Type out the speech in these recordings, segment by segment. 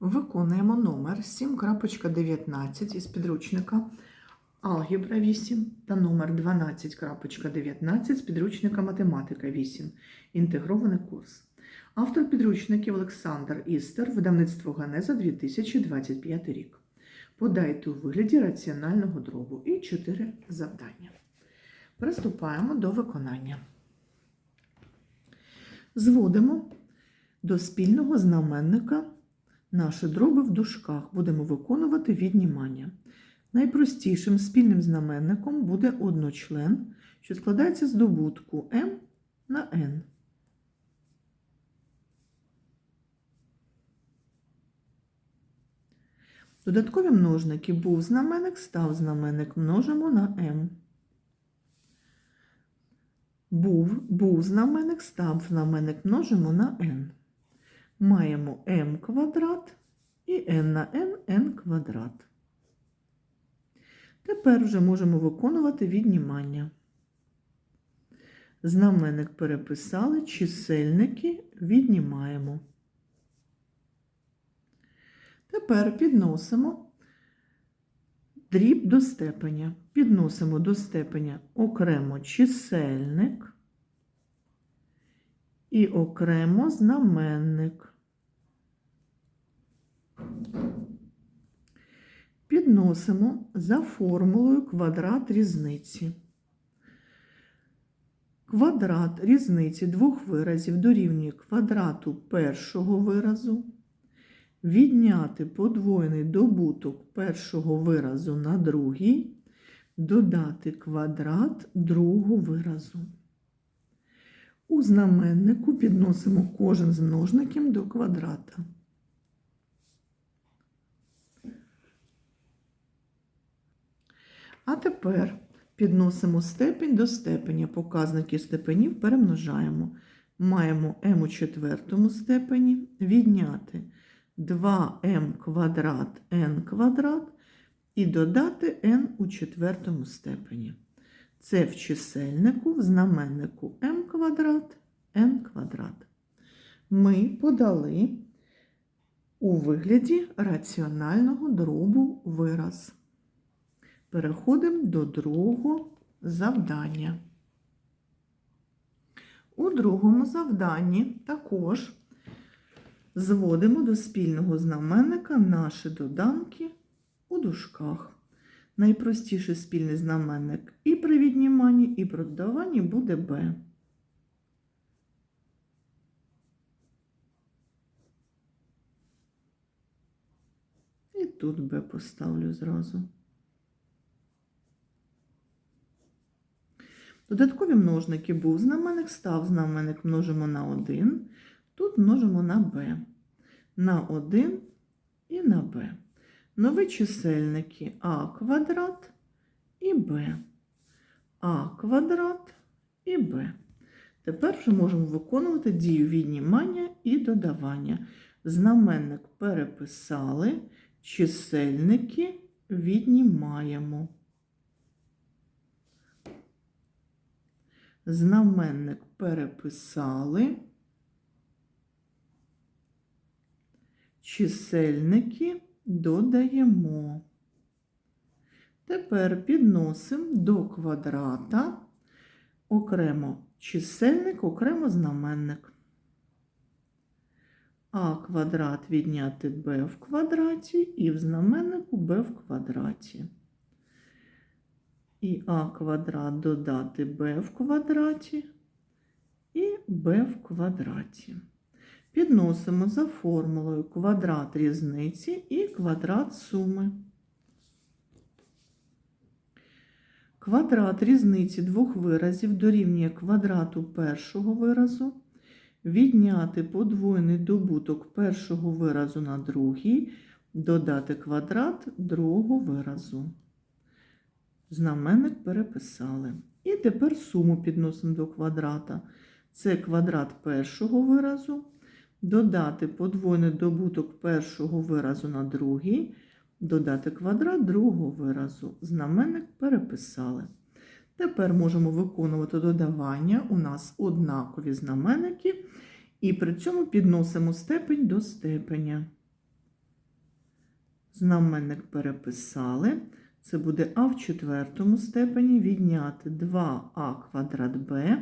Виконуємо номер 7.19 із підручника Алгебра 8 та номер 12.19 з підручника Математика 8. Інтегрований курс. Автор підручників Олександр Істер, видавництво Ганеза 2025 рік. Подайте у вигляді раціонального дробу і 4 завдання. Приступаємо до виконання. Зводимо до спільного знаменника наші дроби в дужках. Будемо виконувати віднімання. Найпростішим спільним знаменником буде одночлен, що складається з добутку m на n. Додаткові множники був знаменник, став знаменник множимо на m. Був, був знаменник, став знаменник множимо на n. Маємо m квадрат і n на n n квадрат. Тепер вже можемо виконувати віднімання. Знаменник переписали, чисельники віднімаємо. Тепер підносимо дріб до степеня. Підносимо до степеня окремо чисельник і окремо знаменник. Підносимо за формулою квадрат різниці. Квадрат різниці двох виразів дорівнює квадрату першого виразу. Відняти подвоєний добуток першого виразу на другий, додати квадрат другого виразу. У знаменнику підносимо кожен з множників до квадрата. А тепер підносимо степень до степеня. Показники степенів перемножаємо. Маємо m у четвертому степені відняти 2m квадрат n квадрат і додати n у четвертому степені. Це в чисельнику, в знаменнику m квадрат, n квадрат. Ми подали у вигляді раціонального дробу вираз. Переходимо до другого завдання. У другому завданні також зводимо до спільного знаменника наші доданки у дужках. Найпростіший спільний знаменник і при відніманні, і при додаванні буде b. І тут b поставлю зразу. Додаткові множники був знаменник, став знаменник множимо на 1. Тут множимо на b. На 1 і на b. Нові чисельники а квадрат і b. а квадрат і b. Тепер вже можемо виконувати дію віднімання і додавання. Знаменник переписали, чисельники віднімаємо. Знаменник переписали, чисельники додаємо. Тепер підносимо до квадрата окремо чисельник, окремо знаменник. А квадрат відняти b в квадраті і в знаменнику b в квадраті і а квадрат додати b в квадраті і b в квадраті. Підносимо за формулою квадрат різниці і квадрат суми. Квадрат різниці двох виразів дорівнює квадрату першого виразу, відняти подвоєний добуток першого виразу на другий, додати квадрат другого виразу. Знаменник переписали. І тепер суму підносимо до квадрата. Це квадрат першого виразу, додати подвойний добуток першого виразу на другий, додати квадрат другого виразу. Знаменник переписали. Тепер можемо виконувати додавання. У нас однакові знаменники, і при цьому підносимо степень до степеня. Знаменник переписали. Це буде а в четвертому степені відняти 2а квадрат b,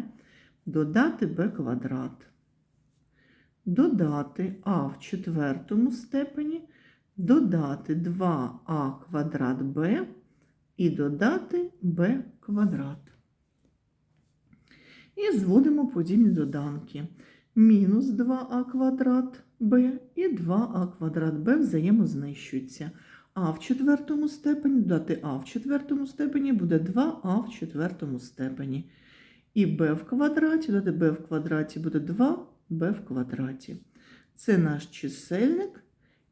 додати b квадрат. Додати а в четвертому степені, додати 2а квадрат b і додати b квадрат. І зводимо подібні доданки. Мінус 2а квадрат b і 2а квадрат b взаємознищуються. А в четвертому степені додати а в четвертому степені буде 2а в четвертому степені. І b в квадраті додати b в квадраті буде 2b в квадраті. Це наш чисельник,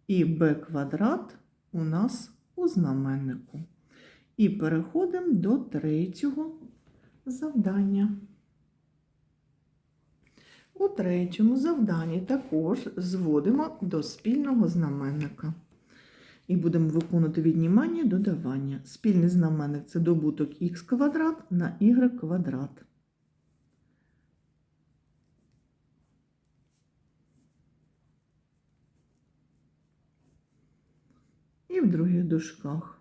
і b квадрат у нас у знаменнику. І переходимо до третього завдання. У третьому завданні також зводимо до спільного знаменника. І будемо виконувати віднімання додавання. Спільний знаменник це добуток х квадрат на y квадрат. І в других дужках.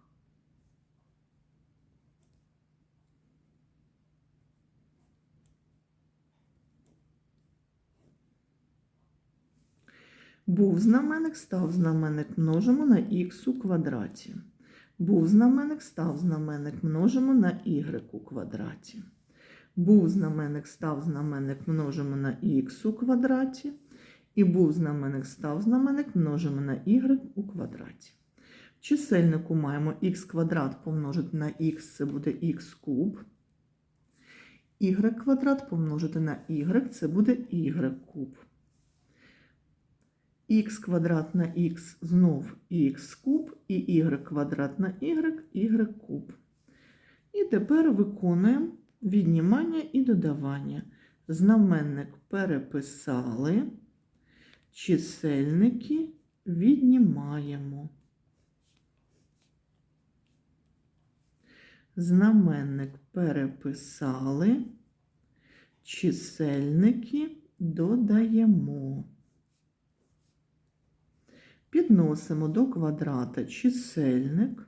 Був знаменник, став знаменник, множимо на х у квадраті. Був знаменник, став знаменник, множимо на y у квадраті. Був знаменник, став знаменник, множимо на х у квадраті. І був знаменник, став знаменник, множимо на y у квадраті. В чисельнику маємо х квадрат помножити на х, це буде х куб. y квадрат помножити на y, це буде y куб х квадрат на х знов х куб, і y квадрат на y, y куб. І тепер виконуємо віднімання і додавання. Знаменник переписали, чисельники віднімаємо. Знаменник переписали, чисельники додаємо. Підносимо до квадрата чисельник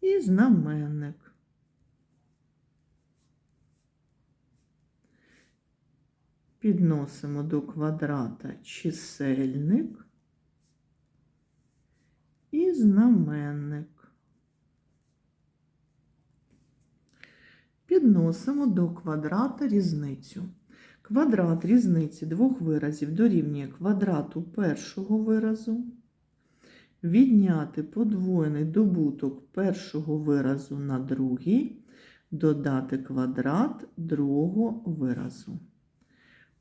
і знаменник. Підносимо до квадрата чисельник і знаменник. Підносимо до квадрата різницю. Квадрат різниці двох виразів дорівнює квадрату першого виразу. Відняти подвоєний добуток першого виразу на другий, додати квадрат другого виразу.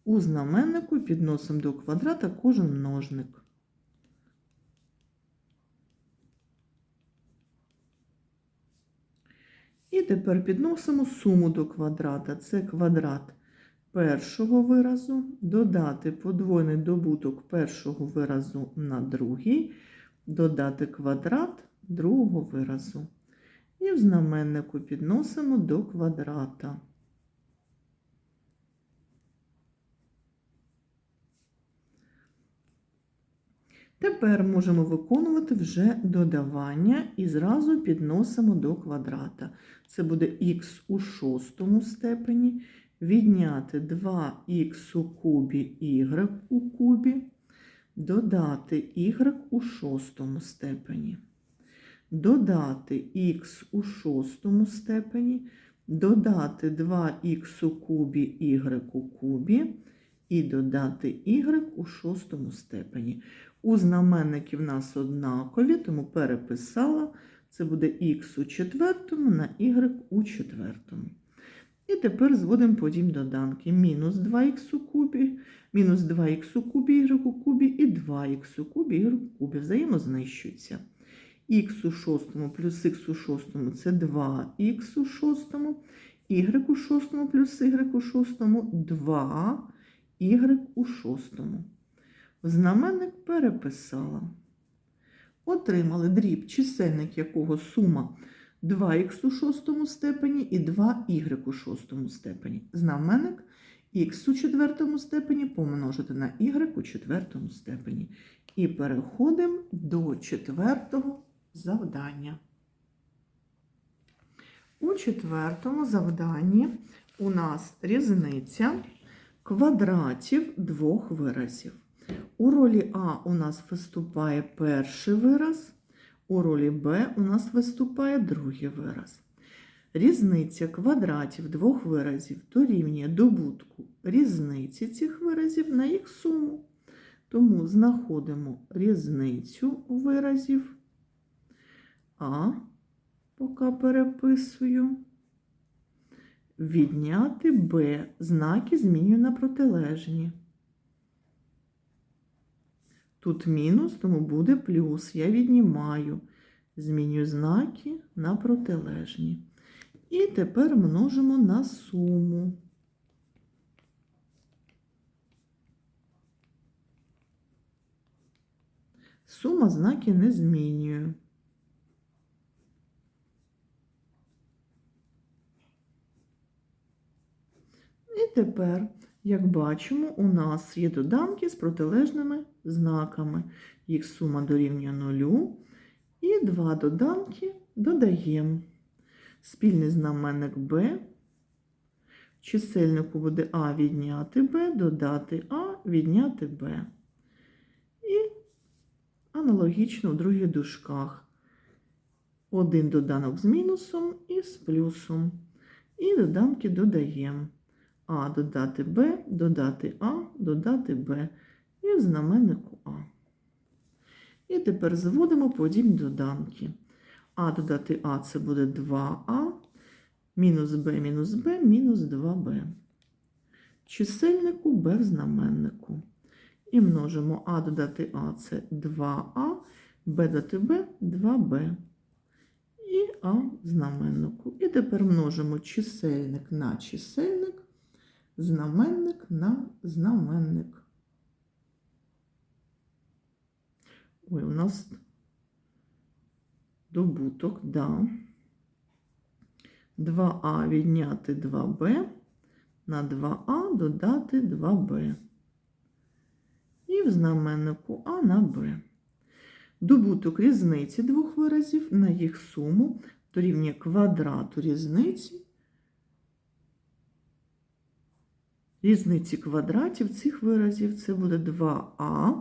У знаменнику підносимо до квадрата кожен множник. І тепер підносимо суму до квадрата. Це квадрат першого виразу, додати подвойний добуток першого виразу на другий, додати квадрат другого виразу. І в знаменнику підносимо до квадрата. Тепер можемо виконувати вже додавання і зразу підносимо до квадрата. Це буде х у шостому степені відняти 2х у кубі y у кубі, додати y у шостому степені, додати х у шостому степені, додати 2х у кубі y у кубі і додати y у шостому степені. У знаменники в нас однакові, тому переписала. Це буде х у четвертому на y у четвертому. І тепер зводимо подібні доданки. Мінус 2х у кубі, мінус 2х у кубі y у кубі і 2х у кубі y у кубі. Взаємознищуються. х у шостому плюс х у шостому це 2х у шостому, y у шостому плюс y у шостому 2 y у шостому. Знаменник переписала. Отримали дріб, чисельник якого сума 2х у шостому степені і 2y у шостому степені. Знаменник х у четвертому степені помножити на y у четвертому степені. І переходимо до четвертого завдання. У четвертому завданні у нас різниця квадратів двох виразів. У ролі А у нас виступає перший вираз, у ролі Б у нас виступає другий вираз. Різниця квадратів двох виразів дорівнює добутку різниці цих виразів на їх суму. Тому знаходимо різницю виразів А, поки переписую. Відняти Б. Знаки змінюю на протилежні. Тут мінус, тому буде плюс. Я віднімаю. Змінюю знаки на протилежні. І тепер множимо на суму. Сума знаки не змінює. І тепер, як бачимо, у нас є доданки з протилежними знаками. Їх сума дорівнює нулю. І два доданки додаємо. Спільний знаменник. В чисельнику буде А відняти Б, додати А, відняти Б. І аналогічно в других дужках. Один доданок з мінусом і з плюсом. І доданки додаємо. А додати Б, додати А, додати Б. І в знаменнику А. І тепер зводимо подібні доданки. А додати А це буде 2А, мінус Б, мінус Б, мінус 2Б. Чисельнику Б в знаменнику. І множимо А додати А це 2А, Б додати Б 2Б. І А в знаменнику. І тепер множимо чисельник на чисельник, знаменник на знаменник. Ой, у нас добуток, да. 2а відняти 2b на 2а додати 2b. І в знаменнику А на Б. Добуток різниці двох виразів на їх суму дорівнює квадрату різниці. Різниці квадратів цих виразів це буде 2а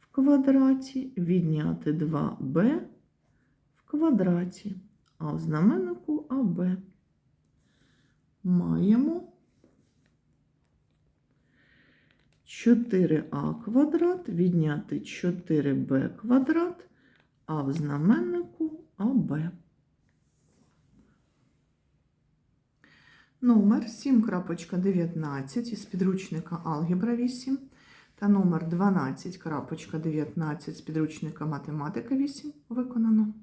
в квадраті відняти 2b в квадраті, а в знаменнику АБ. Маємо 4а квадрат відняти 4b квадрат, а в знаменнику АБ. Номер 7.19 із підручника Алгебра 8 та номер 12.19 з підручника Математика 8 виконано.